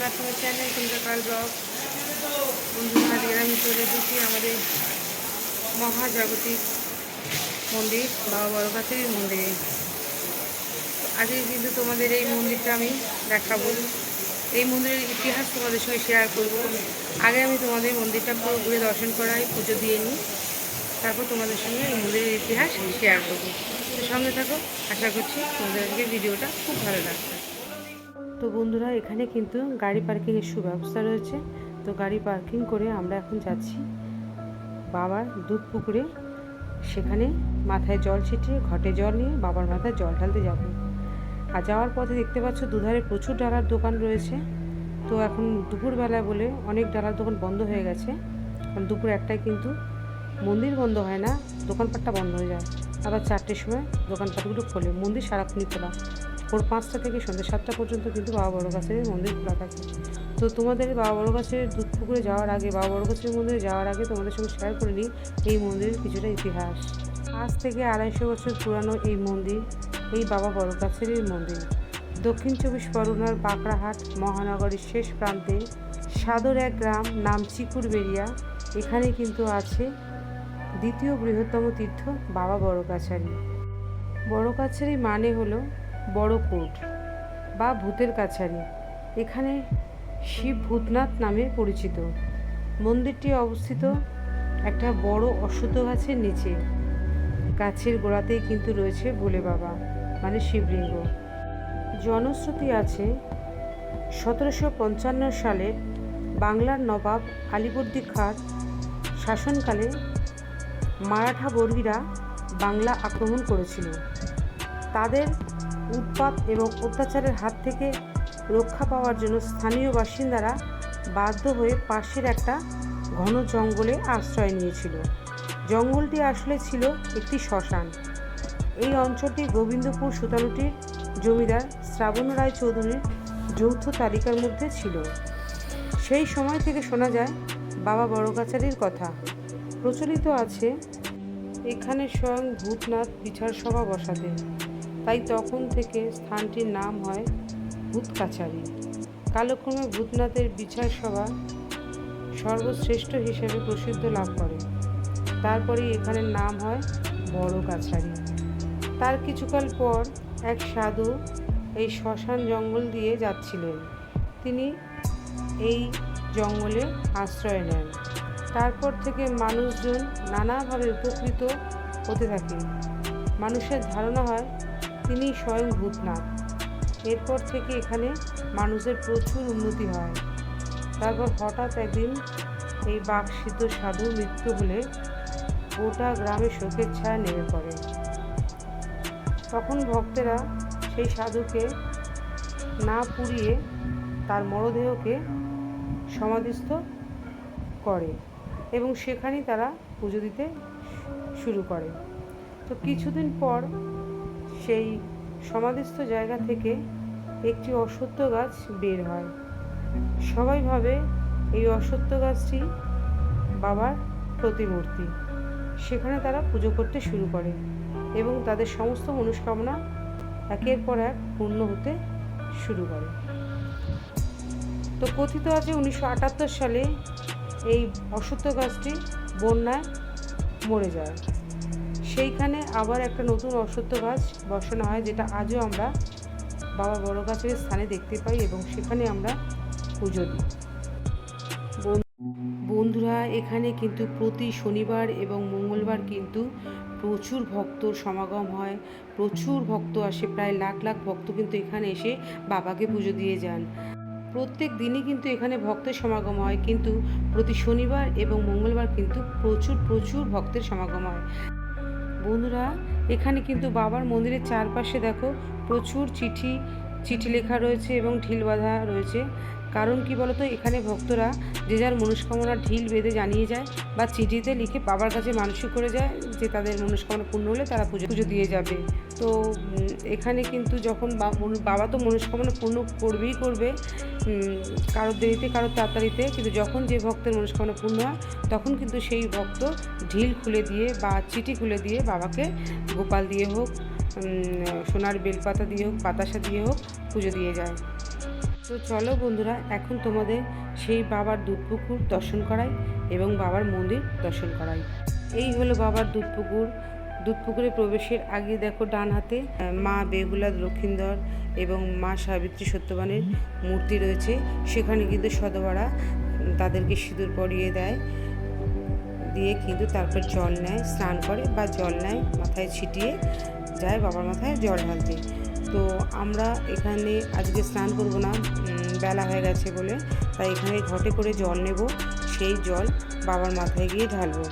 Back to channel কুন্দকাল blog. বন্ধুরা আমি চলে এসেছি আমাদের মহাজাগতিক মন্দির, বাবা বড়গাছের মন্দিরে। আজকে কিন্তু তোমাদের এই মন্দিরটা আমি দেখাবো। এই মন্দিরের ইতিহাস তোমাদের সঙ্গে শেয়ার করব। আগে আমি তোমাদের মন্দিরটা পুরো ঘুরে দর্শন করাই, পুজো দিয়ে নিই। তারপর তোমাদের সঙ্গে এই মন্দিরের ইতিহাস শেয়ার করব। তো সঙ্গে থাকো, আশা করছি তোমাদের আজকে ভিডিওটা খুব ভালো লাগবে। তো বন্ধুরা, এখানে কিন্তু গাড়ি পার্কিংয়ের সুব্যবস্থা রয়েছে। তো গাড়ি পার্কিং করে আমরা এখন যাচ্ছি। বাবার দুধ পুকুরে। সেখানে মাথায় জল ছিটিয়ে, ঘটে জল নিয়ে বাবার মাথায় জল ঢালতে যাব। আর যাওয়ার পথে দেখতে পাচ্ছ, দুধারে প্রচুর ডালার দোকান রয়েছে। তো এখন দুপুরবেলা বলে অনেক ডালার দোকান বন্ধ হয়ে গেছে। কারণ দুপুর একটায় কিন্তু মন্দির বন্ধ হয় না, দোকানপাটটা বন্ধ হয়ে যায়। আবার চারটের সময় দোকানপাটগুলো খোলে, মন্দির সারাক্ষণই খোলা। ভোর পাঁচটা থেকে সন্ধ্যে সাতটা পর্যন্ত কিন্তু বাবা বড় গাছের মন্দির খোলা থাকে। তো তোমাদের বাবা বড় গাছের দুধ পুকুরে যাওয়ার আগে, বাবা বড় গাছের মন্দিরে যাওয়ার আগে তোমাদের সঙ্গে শেয়ার করে নিই এই মন্দিরের কিছুটা ইতিহাস। আজ থেকে আড়াইশো বছর পুরানো এই মন্দির, এই বাবা বড় গাছের মন্দির। দক্ষিণ চব্বিশ পরগনার বাঁকড়াহাট মহানগরীর শেষ প্রান্তে সাদর এক গ্রাম নাম চিকুরবেরিয়া এখানে কিন্তু আছে দ্বিতীয় বৃহত্তম তীর্থ বাবা বড় কাছারি। বড় কাছারি মানে হলো বড় কোট বা ভূতের কাছারি। এখানে শিব ভূতনাথ নামে পরিচিত। মন্দিরটি অবস্থিত একটা বড় অশ্বত্থ গাছের নিচে। গাছের গোড়াতেই কিন্তু রয়েছে ভোলে বাবা মানে শিবলিঙ্গ। জনশ্রুতি আছে সতেরোশো পঞ্চান্ন সালে বাংলার নবাব আলিবর্দী খাঁর শাসনকালে মারাঠা বর্গীরা বাংলা আক্রমণ করেছিল। তাদের উৎপাত এবং অত্যাচারের হাত থেকে রক্ষা পাওয়ার জন্য স্থানীয় বাসিন্দারা বাধ্য হয়ে পাশের একটা ঘন জঙ্গলে আশ্রয় নিয়েছিল। জঙ্গলটি আসলে ছিল একটি শ্মশান। এই অঞ্চলটি গোবিন্দপুর সুতানুটির জমিদার শ্রাবণ রায় চৌধুরীর যৌথ তালিকার মধ্যে ছিল। সেই সময় থেকে শোনা যায়, বাবা বড়গাছারির কথা। প্রচলিত আছে, এখানে স্বয়ং ভূতনাথ বিচার সভা বসাতেন। তাই তখন থেকে স্থানটির নাম হয় ভূত কাছারি। কালক্রমে ভূতনাথের বিচার সভা সর্বশ্রেষ্ঠ হিসেবে প্রসিদ্ধ লাভ করে। তারপরে এখানের নাম হয় বড় কাছারি। তার কিছুকাল পর এক সাধু এই শ্মশান জঙ্গল দিয়ে যাচ্ছিলেন। তিনি এই জঙ্গলে আশ্রয় নেন। তারপর থেকে মানুষজন নানাভাবে উপকৃত হতে থাকে। মানুষের ধারণা হয় তিনি স্বয়ং ভূতনাথ। এরপর থেকে এখানে মানুষের প্রচুর উন্নতি হয়। তারপর হঠাৎ একদিন এই বাঘসিদ্ধ সাধু মৃত্যু হলে গোটা গ্রামে শোকের ছায়া নেমে পড়ে। তখন ভক্তেরা সেই সাধুকে না পুড়িয়ে তার মরদেহকে সমাধিস্থ করে এবং সেখানেই তারা পুজো দিতে শুরু করে। তো কিছুদিন পর সেই সমাধিস্থ জায়গা থেকে একটি অশ্বত্থ গাছ বের হয়। সবাই ভাবে এই অশ্বত্থ গাছটি বাবার প্রতিমূর্তি। সেখানে তারা পুজো করতে শুরু করে এবং তাদের সমস্ত মনস্কামনা একের পর এক পূর্ণ হতে শুরু করে। তো কথিত আছে উনিশশো আটাত্তর সালে এই অশ্বত্থ গাছটি বন্যায় মরে যায়। সেইখানে আবার একটা নতুন অশ্বত্থ গাছ বসানো হয়, যেটা আজও আমরা বাবা বড় গাছের স্থানে দেখতে পাই এবং সেখানে আমরা পুজো দিই। বন্ধুরা, এখানে কিন্তু প্রতি শনিবার এবং মঙ্গলবার কিন্তু প্রচুর ভক্তর সমাগম হয়। প্রচুর ভক্ত আসে, প্রায় লাখ লাখ ভক্ত কিন্তু এখানে এসে বাবাকে পুজো দিয়ে যান। প্রত্যেক দিনই কিন্তু এখানে ভক্তের সমাগম হয়, কিন্তু প্রতি শনিবার এবং মঙ্গলবার কিন্তু প্রচুর প্রচুর ভক্তের সমাগম হয়। বন্ধুরা, এখানে কিন্তু বাবার মন্দিরের চারপাশে দেখো প্রচুর চিঠি চিঠি লেখা রয়েছে এবং ঢিল বাঁধা রয়েছে। কারণ কি বলতো, এখানে ভক্তরা যে যার মনস্কামনা ঢিল বেঁধে জানিয়ে যায় বা চিঠিতে লিখে বাবার কাছে মানসিক করে যায় যে তাদের মনস্কামনা পূর্ণ হলে তারা পুজো পুজো দিয়ে যাবে। তো এখানে কিন্তু যখন বাবা তো মনস্কামনা পূর্ণ করবেই করবে কারোর দেরিতে, কারোর তাড়াতাড়িতে, কিন্তু যখন যে ভক্তের মনস্কামনা পূর্ণ হয়, তখন কিন্তু সেই ভক্ত ঢিল খুলে দিয়ে বা চিঠি খুলে দিয়ে বাবাকে গোপাল দিয়ে হোক সোনার বেলপাতা দিয়ে হোক, বাতাসা দিয়ে হোক পুজো দিয়ে যায়। তো চলো বন্ধুরা, এখন তোমাদের সেই বাবার দুধ পুকুর দর্শন করাই এবং বাবার মন্দির দর্শন করাই। এই হলো বাবার দুধ পুকুর দুধ পুকুরে প্রবেশের আগে দেখো ডান হাতে মা বেহুলা লক্ষিন্দর এবং মা সাবিত্রী সত্যবানের মূর্তি রয়েছে। সেখানে কিন্তু সদবারা তাদেরকে সিঁদুর পরিয়ে দেয়, দিয়ে কিন্তু তারপর জল নেয়, স্নান করে বা জল নেয়, মাথায় ছিটিয়ে যায়, বাবার মাথায় জল ঢালতে। তো আমরা এখানে আজকে স্নান করব না বেলা হয়ে গেছে বলে। তাই এখানে ঘটে করে জল নেব, সেই জল বাবার মাথায় গিয়ে ঢালবো।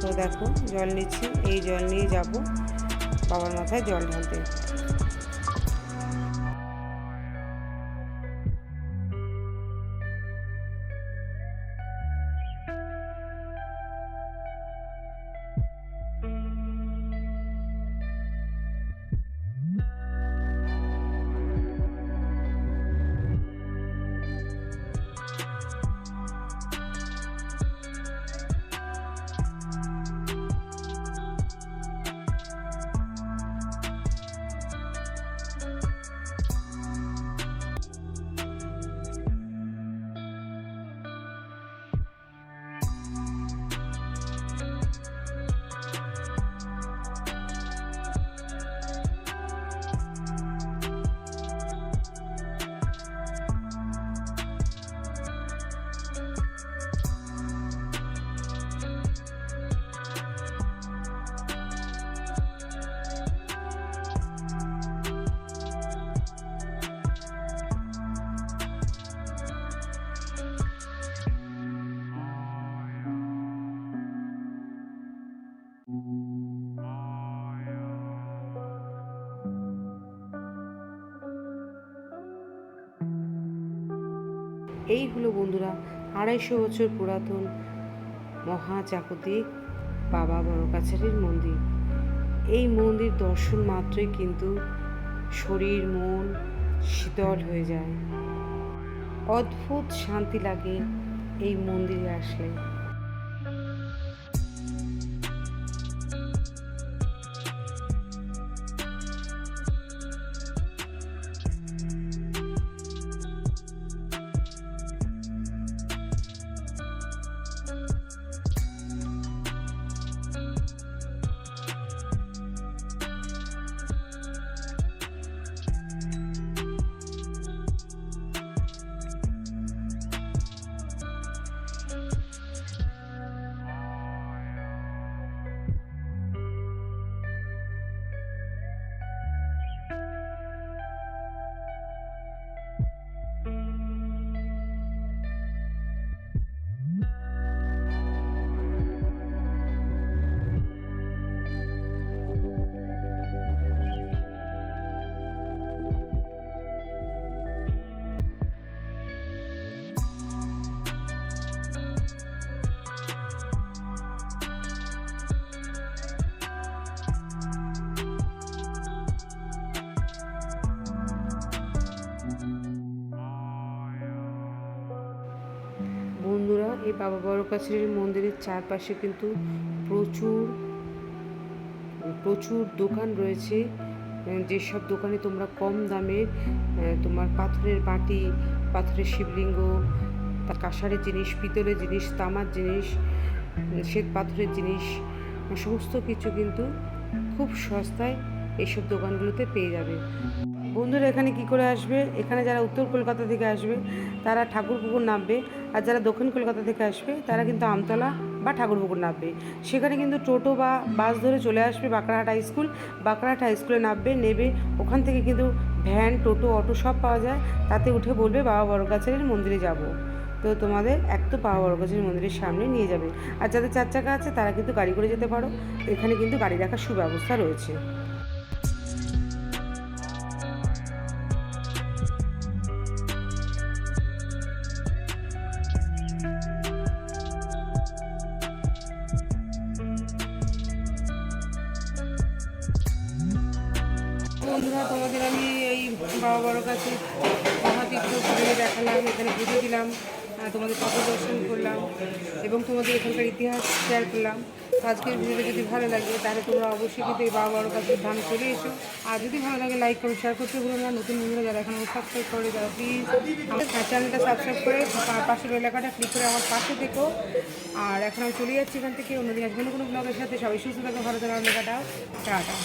তো দেখো, জল নিচ্ছি, এই জল নিয়ে যাব বাবার মাথায় জল ঢালতে। এই হলো বন্ধুরা আড়াইশো বছর পুরাতন মহাজাগতিক বাবা বড় কাছারির মন্দির। এই মন্দির দর্শন মাত্রই কিন্তু শরীর, মন শীতল হয়ে যায়। অদ্ভুত শান্তি লাগে এই মন্দিরে আসলে। এই বাবা বড় কাছের মন্দিরের চারপাশে কিন্তু প্রচুর প্রচুর দোকান রয়েছে। যেসব দোকানে তোমরা কম দামের তোমার পাথরের বাটি, পাথরের শিবলিঙ্গ তা কাঁসারের জিনিস, পিতলের জিনিস, তামার জিনিস, শ্বেত পাথরের জিনিস, সমস্ত কিছু কিন্তু খুব সস্তায় এইসব দোকানগুলোতে পেয়ে যাবে। বন্ধুরা এখানে কি করে আসবে? এখানে যারা উত্তর কলকাতা থেকে আসবে, তারা ঠাকুরপুকুর নামবে, আর যারা দক্ষিণ কলকাতা থেকে আসবে, তারা কিন্তু আমতলা বা ঠাকুরপুকুর নামবে। সেখানে কিন্তু টোটো বা বাস ধরে চলে আসবে Bankrahat high school. Bankrahat high স্কুলে নামবে, নেবে, ওখান থেকে কিন্তু ভ্যান, টোটো, অটো সব পাওয়া যায়। তাতে উঠে বলবে, বাবা বড়গাছের মন্দিরে যাব। তো তোমাদের এক তো বাবা বড়গাছের মন্দিরের সামনে নিয়ে যাবে। আর যাদের চার চাকা আছে, তারা কিন্তু গাড়ি করে যেতে পারো। এখানে কিন্তু গাড়ি রাখার সুব্যবস্থা রয়েছে। বন্ধুরা, তোমাদের আমি এই বাবা বড় কাছে মহাতীর্থ ঘুরে দেখালাম, এখানে পুজো দিলাম তোমাদের পথ দর্শন করলাম এবং তোমাদের এখানকার ইতিহাস শেয়ার করলাম। আজকের ভিডিওটা যদি ভালো লাগে, তাহলে তোমরা অবশ্যই কিন্তু এই বাবা বড় কাছে ধান চলে এসো। আর যদি ভালো লাগে লাইক করো শেয়ার করতে ভুলো না। নতুন বন্ধুরা যারা এখন সাবস্ক্রাইব করে তারা প্লিজ আমার চ্যানেলটা সাবস্ক্রাইব করে পাশের এলাকাটা ক্লিক করে আমার পাশে দেখো আর এখন আমি চলে যাচ্ছি এখান থেকে। অন্যদিন আসব কোনো ব্লগের সাথে। সবাই সুস্থ থাকো, ভালো এলাকাটা টাটা।